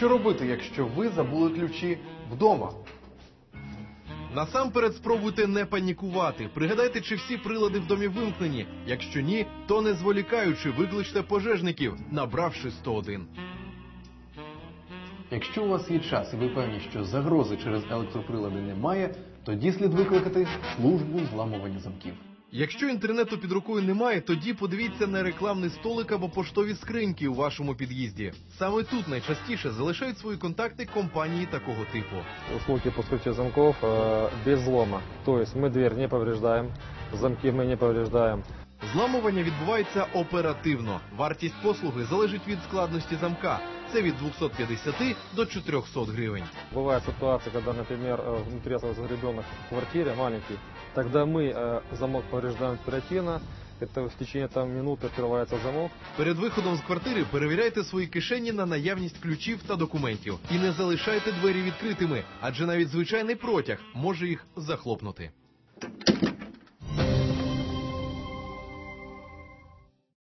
Що робити, якщо ви забули ключі вдома? Насамперед спробуйте не панікувати. Пригадайте, чи всі прилади в домі вимкнені. Якщо ні, то не зволікаючи, викличте пожежників, набравши 101. Якщо у вас є час і ви певні, що загрози через електроприлади немає, тоді слід викликати службу зламування замків. Якщо інтернету під рукою немає, тоді подивіться на рекламний столик або поштові скриньки у вашому під'їзді. Саме тут найчастіше залишають свої контакти компанії такого типу. услуги по вскрытию замков э, без взлома. То есть мы дверь не повреждаем, замки мы не повреждаем. Зламування відбувається оперативно. Вартість послуги залежить від складності замка. Це від 250 до 400 гривень. Бывает ситуация, когда, например, э, внутри остался ребенок в квартире маленький, тогда мы э, замок повреждаем оперативно, это в течение там минуты открывается замок, Перед виходом з квартири перевіряйте свої кишені на наявність ключів та документів і не залишайте двері відкритими, адже навіть звичайний протяг може їх захлопнути.